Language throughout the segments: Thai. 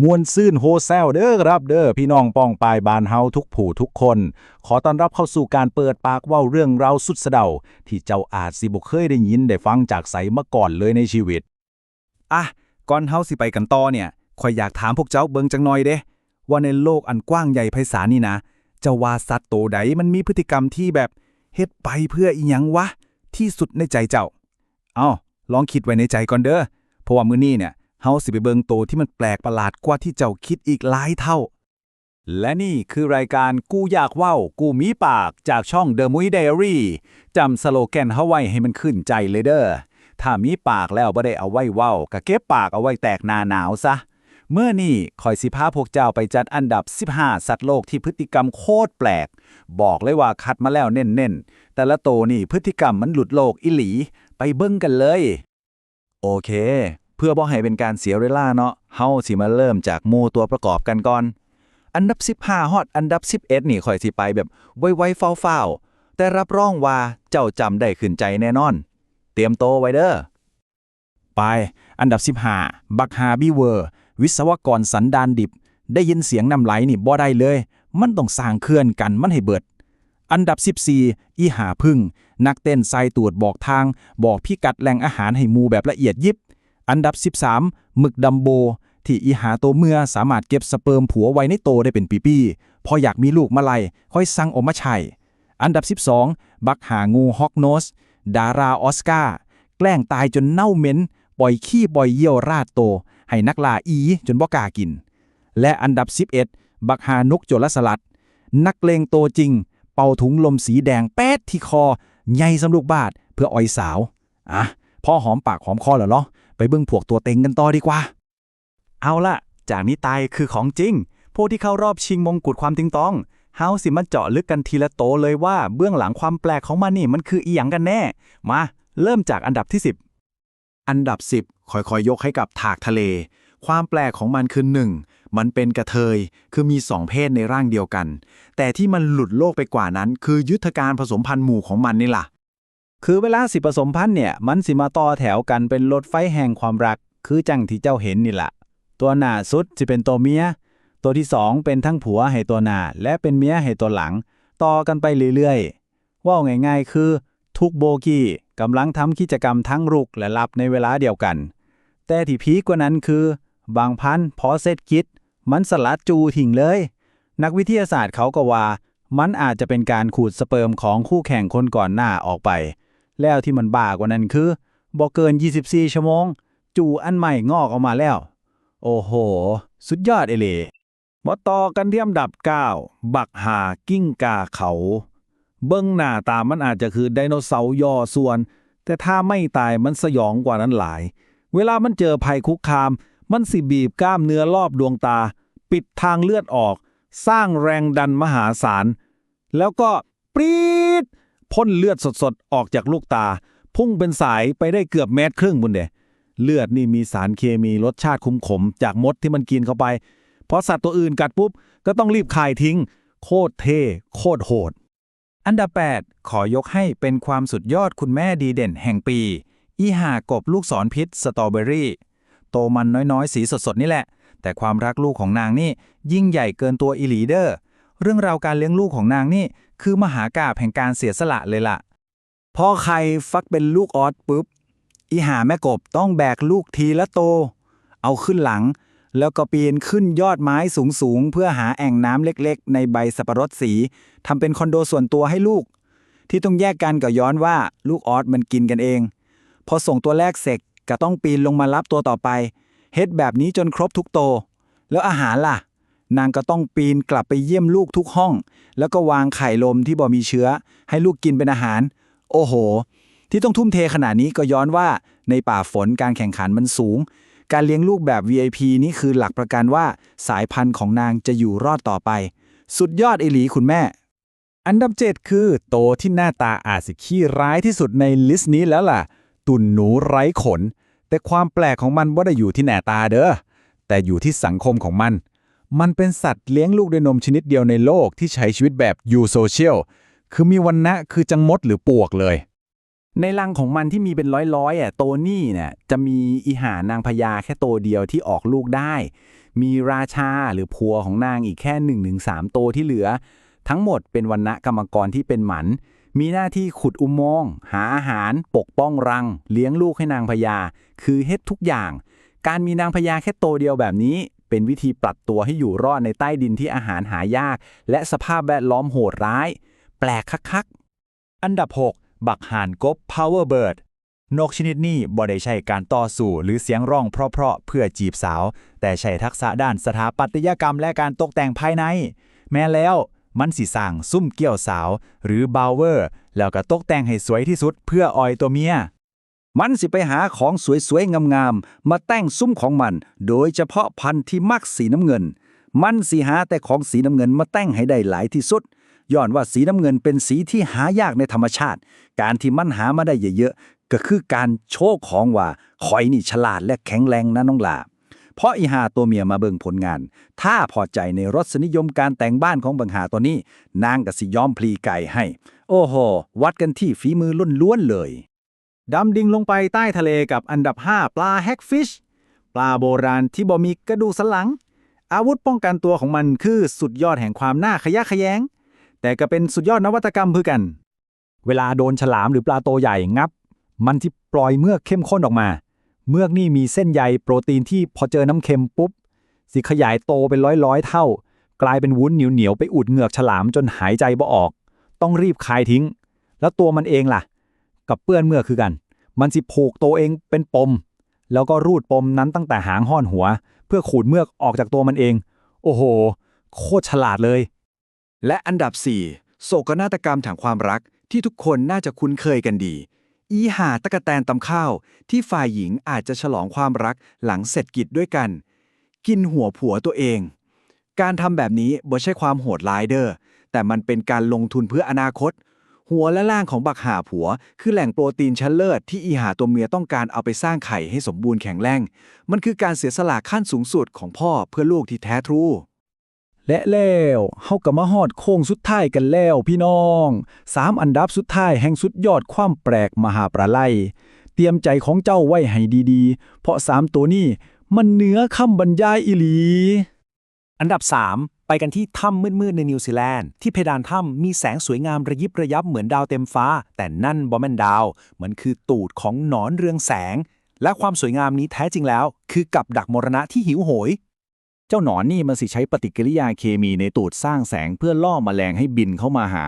มวนซื่นโฮแซลเด้อครับเด้อพี่น้องป้องปายบานเฮาทุกผู้ทุกคน ขอต้อนรับเข้าสู่การเปิดปากเว้าเรื่องราวสุดสะเดา ที่เจ้าอาจสิบ่เคยได้ยินได้ฟังจากไสมาก่อนเลยในชีวิต อะก่อนเฮาสิไปกันต่อเนี่ยข่อยอยากถามพวกเจ้าเบิงจังหน่อยเด้ว่าในโลกอันกว้างใหญ่ไพศาลนี่นะเจะว่าสัตว์โตใดมันมีพฤติกรรมที่แบบเฮ็ดไปเพื่ออีหยังวะที่สุดในใจเจ้า เอ้าลองคิดไว้ในใจก่อนเด้อเพราะว่ามื้อนี้เนี่ย เฮาสิไปเบิ่งโตที่มันแปลกประหลาดกว่าที่เจ้าคิดอีกหลายเท่า และนี่คือรายการกูอยากเว้า กูมีปากจากช่อง The m u i Diary จำสโลแกนเฮาไว้ให้มันขึ้นใจเลยเด้อถ้ามีปากแล้วบ่ได้เอาไว้เว้าก็เก็บปากเอาไว้แตกหนาหนาวซะเมื่อนี่คอยสิพาพวกเจ้าไปจัดอันดับ 15 สัตว์โลกที่พฤติกรรมโคตรแปลก บอกเลยว่าคัดมาแล้วเน่นๆ แต่ละโตนี่พฤติกรรมมันหลุดโลกอิหลี ไปเบิ่งกันเลย โอเค พื่อบ่ให้เป็นการเสียเวลาเนาะเฮาสิมาเริ่มจากมูตัวประกอบกันก่อน อันดับ 15ฮอดอันดับ 11 นี่ข่อยสิไปแบบไวๆเฝ้าๆแต่รับรองว่าเจ้าจำได้ขึ้นใจแน่นอน เตรียมโตไว้เด้อไป อันดับ 15 บักฮาบีเวอร์ วิศวกรสันดานดิบ ได้ยินเสียงน้ำไหลนี่บ่ได้เลย มันต้องสร้างเคลื่อนกันมันให้เบิด อันดับ 14 อีหาพึ่ง นักเต้นไซตรวจบอกทาง บอกพิกัดแหล่งอาหารให้หมูแบบละเอียดยิบ อันดับ 13หมึกดัมโบ ที่อีหาโตวเมื่อสามารถเก็บสเปิร์มผัวไว้ในโตได้เป็นปีๆพออยากมีลูกมาไล่ค่อยสั่งออกมาใช้อันดับ 12 บักหางูฮอกโนส ดาราออสการ์แกล้งตายจนเน่าเหม็นปล่อยขี้ปล่อยเยี่ยวราดโต ให้นักล่าอีจนบ่กล้ากิน และอันดับ 11 บักหานกโจรสลัด นักเลงโตจริง เป่าถุงลมสีแดงแป๊ดที่คอใหญ่สำลูกบาทเพื่ออ่อยสาว อะพ่อหอมปากหอมคอแล้วเนาะ เบิ่งพวกตัวเต็งกันต่อดีกว่า เอาละจากนี้ตายคือของจริงพวกที่เข้ารอบชิงมงกุฎความติงตองเฮาสิมาเจาะลึกกันทีละโตเลยว่าเบื้องหลังความแปลกของมันนี่มันคืออีหยังกันแน่ มา เริ่มจากอันดับที่ 10 อันดับ 10 ค่อยๆยกให้กับถากทะเล ความแปลกของมันคือ 1. มันเป็นกระเทย คือมีสองเพศในร่างเดียวกัน แต่ที่มันหลุดโลกไปกว่านั้น คือยุทธการผสมพันธุ์หมู่ของมันนี่ล่ะ คือเวลาสิผสมพันธุ์เนี่ย มันสิมาต่อแถวกันเป็นรถไฟแห่งความรัก คือจังที่เจ้าเห็นนี่ละตัวหน้าสุดสิเป็นตัวเมีย ตัวที่สองเป็นทั้งผัวให้ตัวหน้าและเป็นเมียให้ตัวหลัง ต่อกันไปเรื่อยๆ ว่าง่ายๆ คือ ทุกโบกี้กำลังทำกิจกรรมทั้งรุกและรับในเวลาเดียวกัน แต่ที่พีกว่านั้นคือ บางพันธุ์พอเซตคิด มันสลัดจูทิ้งเลย นักวิทยาศาสตร์เขาก็ว่า มันอาจจะเป็นการขูดสเปิร์มของคู่แข่งคนก่อนหน้าออกไป แล้วที่มันบ้ากว่านั้นคือบ่เกิน 24 ชั่วโมง จูอันใหม่งอกออกมาแล้ว โอ้โห สุดยอดเอเลมาต่อกันที่อันดับ9บักหากิ้งกาเขา เบิ้งหน้าตามันอาจจะคือไดโนเสาร์ย่อส่วน แต่ถ้าไม่ตายมันสยองกว่านั้นหลาย เวลามันเจอภัยคุกคาม มันสิบีบกล้ามเนื้อรอบดวงตา ปิดทางเลือดออก สร้างแรงดันมหาศาล แล้วก็ปรี๊ด พ่นเลือดสดๆ ออกจากลูกตา พุ่งเป็นสายไปได้เกือบเมตรครึ่งบุญเดเลือดนี่มีสารเคมีรสชาติคุ้มขม จากมดที่มันกินเข้าไปพราะสัตว์ตัวอื่นกัดปุ๊บ ก็ต้องรีบคายทิ้ง โคตรเท่โคตรโหด อันดับ 8 ขอยกให้เป็นความสุดยอดคุณแม่ดีเด่นแห่งปี อีหากบลูกศรพิษสตรอเบอรี่ โตมันน้อยๆ สีสดๆ นี่แหละ แต่ความรักลูกของนางนี่ยิ่งใหญ่เกินตัวอีลีเดอร์ เรื่องราวการเลี้ยงลูกของนางนี่ คือมหากาบแห่งการเสียสละเลยล่ะพอใครฟักเป็นลูกออสปุ๊บ อีหาแม่กบต้องแบกลูกทีละโต เอาขึ้นหลัง แล้วก็ปีนขึ้นยอดไม้สูงๆ เพื่อหาแอ่งน้ำเล็กๆ ในใบสับปะรดสีทำเป็นคอนโดส่วนตัวให้ลูก ที่ต้องแยกกันก็ย้อนว่าลูกออสมันกินกันเอง พอส่งตัวแรกเสร็จก็ต้องปีนลงมารับตัวต่อไปเฮ็ดแบบนี้จนครบทุกโต แล้วอาหารล่ะ นางก็ต้องปีนกลับไปเยี่ยมลูกทุกห้อง แล้วก็วางไข่ลมที่บ่มีเชื้อ ให้ลูกกินเป็นอาหาร โอ้โห ที่ต้องทุ่มเทขนาดนี้ก็ย้อนว่าในป่าฝนการแข่งขันมันสูง การเลี้ยงลูกแบบ VIP นี่คือหลักประกันว่าสายพันธุ์ของนางจะอยู่รอดต่อไป สุดยอดเอหลีคุณแม่ อันดับ 7 คือ โตที่หน้าตาอาจสิขี้ร้ายที่สุดในลิสต์นี้แล้วล่ะ ตุ่นหนูไร้ขน แต่ความแปลกของมันว่าได้อยู่ที่หน้าตาเด้อแต่อยู่ที่สังคมของมัน มันเป็นสัตว์เลี้ยงลูกด้วยนมชนิดเดียวในโลกที่ใช้ชีวิตแบบยูโซเชียลคือมีวันนะคือจังมดหรือปวกเลย ในรังของมันที่มีเป็นร้อยๆอะโตนี่เนี่ยจะมีอีหานางพญาแค่โตวเดียวที่ออกลูกได้ มีราชาหรือผัวของนางอีกแค่1นถึงสตัวที่เหลือ ทั้งหมดเป็นวันณะกรรมกรที่เป็นหมัน มีหน้าที่ขุดอุโมงค์หาอาหาร ปกป้องรัง เลี้ยงลูกให้นางพญาคือเฮ็ดทุกอย่าง การมีนางพญาแค่โตวเดียวแบบนี้ เป็นวิธีปรับตัวให้อยู่รอดในใต้ดินที่อาหารหายาก และสภาพแวดล้อมโหดร้าย แปลกคักๆ อันดับ 6 บักห่านกบ Power Bird นกชนิดนี้บ่ได้ใช้การต่อสู้หรือเสียงร้องเพราะๆเพื่อจีบสาว แต่ใช้ทักษะด้านสถาปัตยกรรมและการตกแต่งภายใน แม้แล้วมันสิสร้างซุ้มเกี่ยวสาว หรือบาวเวอร์ แล้วก็ตกแต่งให้สวยที่สุดเพื่อออยตัวเมีย มันสิไปหาของสวยๆ งามๆ มาแต่งซุ้มของมัน โดยเฉพาะพันธุ์ที่มักสีน้ำเงิน มันสิหาแต่ของสีน้ำเงินมาแต่งให้ได้หลายที่สุดย้อนว่าสีน้ำเงินเป็นสีที่หายากในธรรมชาติ การที่มันหามาได้เยอะๆ ก็คือการโชว์ของว่าคอยนี่ฉลาดและแข็งแรงนะน้องหลาเพราะอีหาตัวเมียมาเบิ่งผลงาน ถ้าพอใจในรสนิยมการแต่งบ้านของบังหาตัวนี้ นางก็สิยอมพลีไก่ให้ โอ้โห วัดกันที่ฝีมือล้วนๆเลย ดำดิ่งลงไปใต้ทะเลกับอันดับ 5 ปลาแฮกฟิช ปลาโบราณที่บ่มีกระดูกสันหลัง อาวุธป้องกันตัวของมันคือสุดยอดแห่งความน่าขยะแขยง แต่ก็เป็นสุดยอดนวัตกรรมเพื่อกัน เวลาโดนฉลามหรือปลาโตใหญ่งับ มันที่ปล่อยเมือกเข้มข้นออกมา เมือกนี่มีเส้นใยโปรตีนที่พอเจอน้ำเค็มปุ๊บสิขยายโตเป็นร้อยร้อยๆเท่า กลายเป็นวุ้นเหนียวเหนียวๆไปอุดเหงือกฉลามจนหายใจบ่ออก ต้องรีบคายทิ้ง แล้วตัวมันเองล่ะ กับเปื้อนเมือกคือกัน มันสิผูกตัวเองเป็นปม แล้วก็รูดปมนั้นตั้งแต่หางห้อนหัว เพื่อขูดเมือกออกจากตัวมันเอง โอ้โห โคตรฉลาดเลย และอันดับ 4 โศกนาฏกรรมทางความรักที่ทุกคนน่าจะคุ้นเคยกันดี อีหาตะกะแตนตำข้าว ที่ฝ่ายหญิงอาจจะฉลองความรักหลังเสร็จกิจด้วยกัน กินหัวผัวตัวเอง การทำแบบนี้บ่ใช่ความโหดร้ายเด้อแต่มันเป็นการลงทุนเพื่ออนาคต หัวและล่างของบักหาผัว คือแหล่งโปรตีนชั้นเลิศที่อีหาตัวเมียต้องการเอาไปสร้างไข่ให้สมบูรณ์แข็งแรง มันคือการเสียสละขั้นสูงสุดของพ่อเพื่อลูกที่แท้ทรูและแล้วเฮาก็มาฮอดโค้งสุดท้ายกันแล้วพี่น้องสามอันดับสุดท้ายแห่งสุดยอดความแปลกมหาประไลเตรียมใจของเจ้าไว้ให้ดีๆ เพราะสามตัวนี้มันเหนือคำบรรยายอีหลี อันดับ 3ไปกันที่ถ้ำมืดๆในนิวซีแลนด์ ที่เพดานถ้ำมีแสงสวยงามระยิบระยับเหมือนดาวเต็มฟ้า แต่นั่นบอแมนดาวมันคือตูดของหนอนเรืองแสง และความสวยงามนี้แท้จริงแล้ว คือกับดักมรณะที่หิวโหย เจ้าหนอนนี่มันสิใช้ปฏิกิริยาเคมีในตูดสร้างแสงเพื่อล่อมแมลงให้บินเข้ามาหา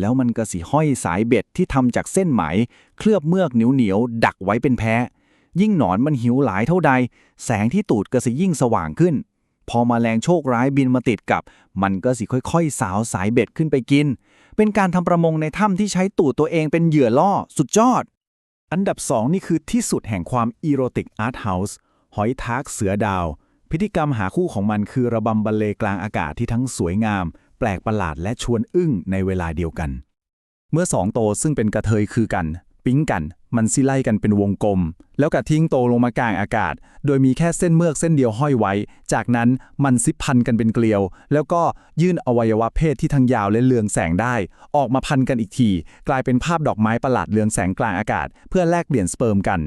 แล้วมันก็สิห้อยสายเบ็ดที่ทำจากเส้นไหม เคลือบเมือกเหนียวๆดักไว้เป็นแพ้ยิ่งหนอนมันหิวหลายเท่าใด แสงที่ตูดก็สิยิ่งสว่างขึ้น พอมาแมลงโชคร้ายบินมาติดกับ มันก็สิค่อยๆ สาวสายเบ็ดขึ้นไปกิน เป็นการทำประมงในถ้ำที่ใช้ตูดตัวเองเป็นเหยื่อล่อ สุดยอด อันดับ 2 นี่คือที่สุดแห่งความอีโรติกอาร์ตเฮาส์หอยทากเสือดาว พิธีกรรมหาคู่ของมันคือระบำบรรเลงกลางอากาศที่ทั้งสวยงาม แปลกประหลาดและชวนอึ้งในเวลาเดียวกัน เมื่อสองโตซึ่งเป็นกระเทยคือกัน ปิ๊งกัน มันสิไล่กันเป็นวงกลม แล้วกระทิ้งโตลงมากลางอากาศ โดยมีแค่เส้นเมือกเส้นเดียวห้อยไว้ จากนั้นมันซิพันกันเป็นเกลียว แล้วก็ยื่นอวัยวะเพศที่ทั้งยาวและเลืองแสงได้ ออกมาพันกันอีกที กลายเป็นภาพดอกไม้ประหลาดเลืองแสงกลางอากาศ เพื่อแลกเปลี่ยนสเปิร์มกัน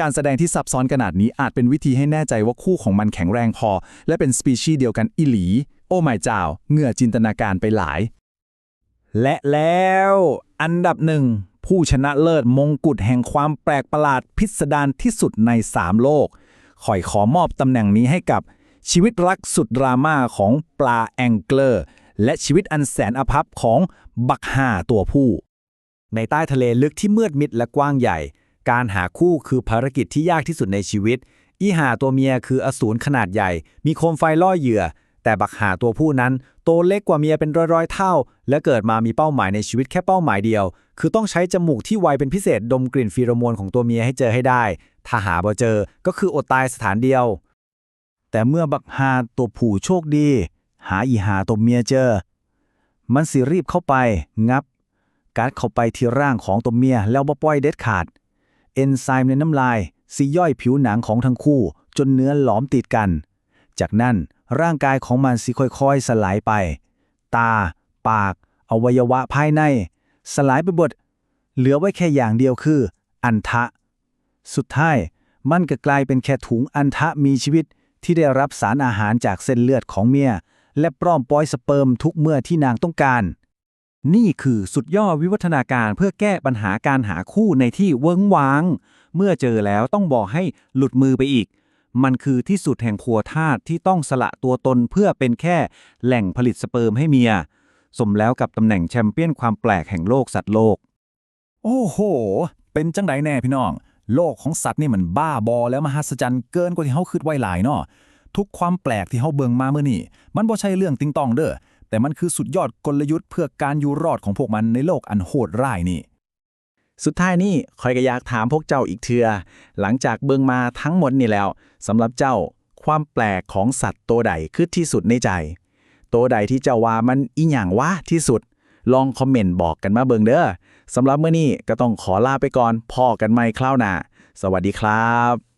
การแสดงที่ซับซ้อนขนาดนี้อาจเป็นวิธีให้แน่ใจว่าคู่ของมันแข็งแรงพอ และเป็นสปีชีส์เดียวกันอิหลี โอ้ไม่เจ้าเหงื่อจินตนาการไปหลาย และแล้ว อันดับหนึ่ง ผู้ชนะเลิศมงกุฎแห่งความแปลกประหลาดพิสดารที่สุดในสามโลกขอยขอมอบตำแหน่งนี้ให้กับชีวิตรักสุดดราม่าของปลาแองเกอร์ และชีวิตอันแสนอภัพของบักห่าตัวผู้ ในใต้ทะเลลึกที่มืดมิดและกว้างใหญ่ การหาคู่คือภารกิจที่ยากที่สุดในชีวิต อีหาตัวเมียคืออสูรขนาดใหญ่ มีโคมไฟล่อเหยื่อ แต่บักหาตัวผู้นั้น โตเล็กกว่าเมียเป็นร้อยๆ เท่า และเกิดมามีเป้าหมายในชีวิตแค่เป้าหมายเดียว คือต้องใช้จมูกที่ไวเป็นพิเศษดมกลิ่นฟีโรโมนของตัวเมียให้เจอให้ได้ ถ้าหาบ่เจอก็คืออดตายสถานเดียว แต่เมื่อบักหาตัวผู้โชคดี หาอีหาตัวเมียเจอ มันสิรีบเข้าไปงับ การดเข้าไปที่ร่างของตัวเมียแล้วบ่ปล่อยเด็ดขาด เอนไซม์ในน้ำลายสิย่อยผิวหนังของทั้งคู่ จนเนื้อหลอมติดกัน จากนั้น ร่างกายของมันสิค่อยๆ สลายไป ตา ปาก อวัยวะภายใน สลายไปหมดเหลือไว้แค่อย่างเดียวคือ อันทะ สุดท้ายมันก็กลายเป็นแค่ถุงอันทะมีชีวิตที่ได้รับสารอาหารจากเส้นเลือดของเมีย และปลอมปล่อยสเปิร์มทุกเมื่อที่นางต้องการ นี่คือสุดยอดวิวัฒนาการเพื่อแก้ปัญหาการหาคู่ในที่เวิ้งว้าง เมื่อเจอแล้วต้องบอกให้หลุดมือไปอีก มันคือที่สุดแห่งครัวธาตุที่ต้องสละตัวตนเพื่อเป็นแค่แหล่งผลิตสเปิร์มให้เมีย สมแล้วกับตำแหน่งแชมเปี้ยนความแปลกแห่งโลกสัตว์โลก โอ้โห เป็นจังไดแน่พี่น้อง โลกของสัตว์นี่มันบ้าบอแล้วมหัศจรรย์เกินกว่าที่เฮาคิดไว้หลายเนาะทุกความแปลกที่เฮาเบิ่งมาเมื่อนี่มันบ่ใช่เรื่องติงตองเด้อแต่มันคือสุดยอดกลยุทธ์เพื่อการอยู่รอดของพวกมันในโลกอันโหดร้ายนี่ สุดท้ายนี่คอยก็อยากถามพวกเจ้าอีกเทือ หลังจากเบิ่งมาทั้งหมดนี่แล้วสำหรับเจ้าความแปลกของสัตว์ตัวใดคือที่สุดในใจ ตัวใดที่เจ้าว่ามันอีหยังวะที่สุด ลองคอมเมนต์บอกกันมาเบิ่งเด้อสำหรับเมื่อนี้ก็ต้องขอลาไปก่อนพอกันใหม่คราวหน้าสวัสดีครับ